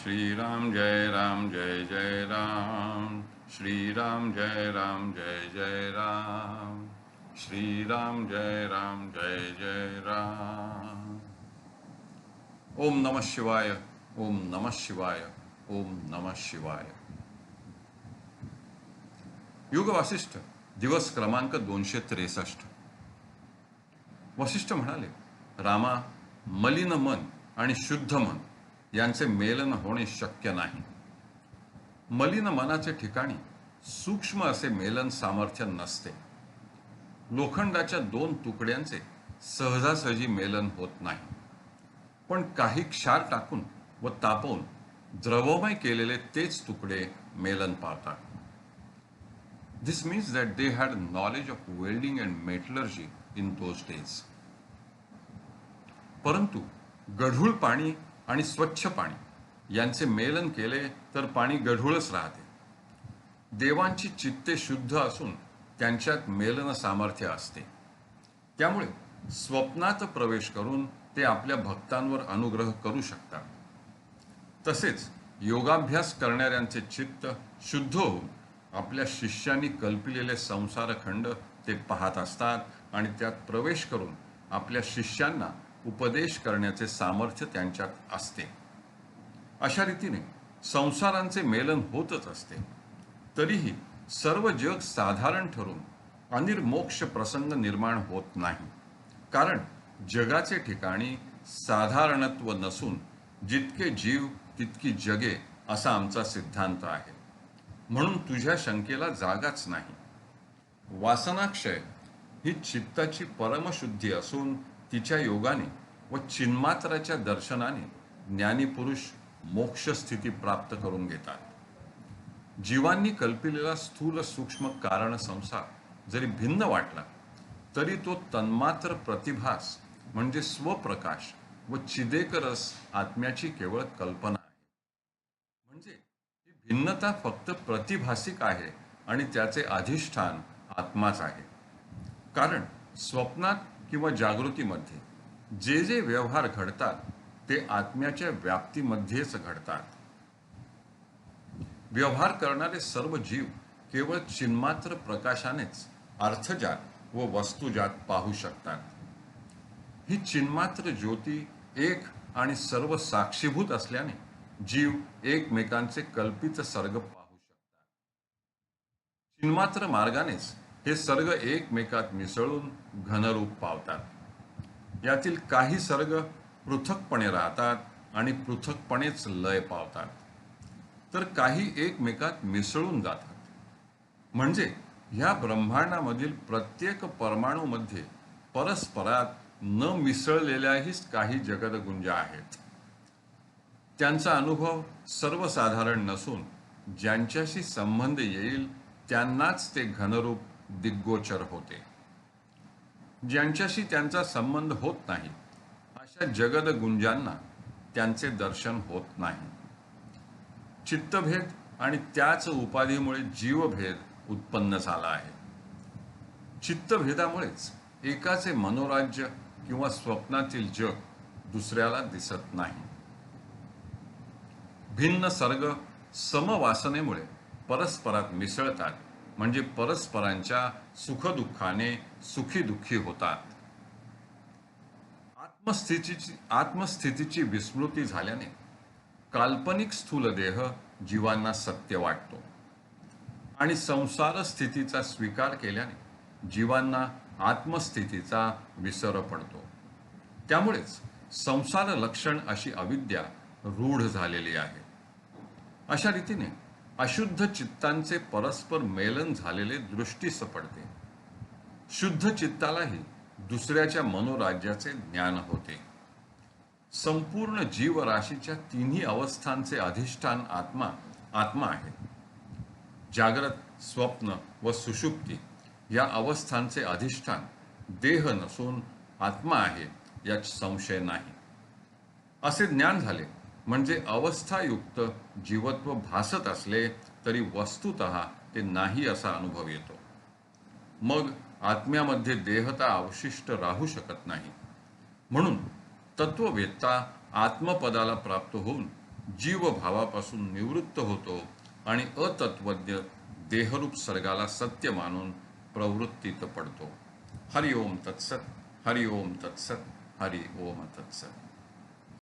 श्रीराम जय राम जय जय राम श्रीराम जय राम जय जय राम श्रीराम जय राम जय जय राम ओम नमः शिवाय ओम नमः शिवाय ओम नमः शिवाय युग वासिष्ठ दिवस क्रमांक दोनशे त्रेसष्ट वशिष्ठ म्हणाले रामा मलिन मन आणि शुद्ध मन यांचे मेलन होणे शक्य नाही. मलिन मनाचे ठिकाणी सूक्ष्म असे मेलन सामर्थ्य नसते. लोखंडाच्या दोन तुकड्यांचे सहजासहजी मेलन होत नाही. पण काही क्षार टाकून व तापवून द्रवमय केलेले तेच तुकडे मेलन पावतात this means that they had knowledge of welding and metallurgy in those days परंतु गढूळ पाणी आणि स्वच्छ पाणी यांचे मेलन केले तर पाणी गढूळच राहते. देवांची चित्ते शुद्ध असून त्यांच्यात मेलन सामर्थ्य असते. त्यामुळे स्वप्नात प्रवेश करून ते आपल्या भक्तांवर अनुग्रह करू शकतात. तसेच योगाभ्यास करणाऱ्यांचे चित्त शुद्ध होऊन आपल्या शिष्यांनी कल्पिलेले संसारखंड ते पाहत असतात आणि त्यात प्रवेश करून आपल्या शिष्यांना उपदेश करण्याचे सामर्थ्य त्यांच्यात असते. अशा रीतीने संसारांचे मेलन होतच असते. तरीही सर्व जग साधारण ठरून अनिर्मोक्ष प्रसंग निर्माण होत नाही. कारण जगाचे ठिकाणी साधारणत्व नसून जितके जीव तितकी जगे असा आमचा सिद्धांत आहे. म्हणून तुझ्या शंकेला जागाच नाही. वासनाक्षय ही चित्ताची परमशुद्धी असून तिच्या योगाने व चिन्मात्राच्या दर्शनाने ज्ञानीपुरुष मोक्ष स्थिती प्राप्त करून घेतात. जीवांनी कल्पिलेला स्थूल सूक्ष्म कारण संसार जरी भिन्न वाटला तरी तो तन्मात्र प्रतिभास म्हणजे स्वप्रकाश व चिदेकरस आत्म्याची केवळ कल्पना आहे. म्हणजे ही भिन्नता फक्त प्रतिभासिक आहे आणि त्याचे अधिष्ठान आत्माच आहे. कारण स्वप्नात किंवा जागृतीमध्ये. जे जे व्यवहार घडतात ते आत्म्याच्या व्याप्तीमध्येच घडतात. व्यवहार करणारे सर्व जीव केवळ चिन्मात्र प्रकाशानेच अर्थजात व वस्तुजात पाहू शकतात. ही चिन्मात्र ज्योती एक आणि सर्व साक्षीभूत असल्याने जीव एकमेकांचे कल्पित सर्ग पाहू शकतात. चिन्मात्र मार्गानेच हे सर्ग एकमेकात मिसळून घनरूप पावतात. यातील काही सर्ग पृथकपणे राहतात आणि पृथकपणेच लय पावतात. तर काही एकमेकात मिसळून जातात. म्हणजे ह्या ब्रह्मांडामधील प्रत्येक परमाणूमध्ये परस्परात न मिसळलेल्याही काही जगदगुंजा आहेत. त्यांचा अनुभव सर्वसाधारण नसून ज्यांच्याशी संबंध येईल त्यांनाच ते घनरूप दिग्गोचर होते. ज्यांच्याशी त्यांचा संबंध होत नाही अशा जगदगुंजांना त्यांचे दर्शन होत नाही. चित्तभेद आणि त्याच उपाधीमुळे जीवभेद उत्पन्न झाला आहे. चित्तभेदामुळेच एकाचे मनोराज्य किंवा स्वप्नातील जग दुसऱ्याला दिसत नाही. भिन्न सर्ग समवासनेमुळे परस्परात मिसळतात. म्हणजे परस्परांच्या सुखदुःखाने सुखी दुःखी होतात. आत्मस्थितीची आत्मस्थितीची विस्मृती झाल्याने काल्पनिक स्थूल देह जीवांना सत्य वाटतो. आणि संसार स्थितीचा स्वीकार केल्याने जीवांना आत्मस्थितीचा विसर पडतो. त्यामुळेच संसार लक्षण अशी अविद्या रूढ झालेली आहे. अशा रीतीने अशुद्ध चित्तांचे परस्पर मेलन झालेले दृष्टीस पडते शुद्ध चित्तालाही दुसऱ्याच्या मनोराज्याचे ज्ञान होते. संपूर्ण जीवराशीच्या तिन्ही अवस्थांचे अधिष्ठान आत्मा आत्मा आहे. जागृत स्वप्न व सुषुप्ती या अवस्थांचे अधिष्ठान देह नसून आत्मा आहे यात संशय नाही. असे ज्ञान झाले म्हणजे अवस्थायुक्त जीवत्व भासत असले तरी वस्तुत ते नाही असा अनुभव येतो. मग आत्म्यामध्ये देहता अवशिष्ट राहू शकत नाही. म्हणून तत्ववेत्ता आत्मपदाला प्राप्त होऊन जीवभावापासून निवृत्त होतो आणि अतत्वज्ञ देहरूप सर्गाला सत्य मानून प्रवृत्तीत पडतो. हरि ओम तत्सत हरि ओम तत्सत हरि ओम तत्सत.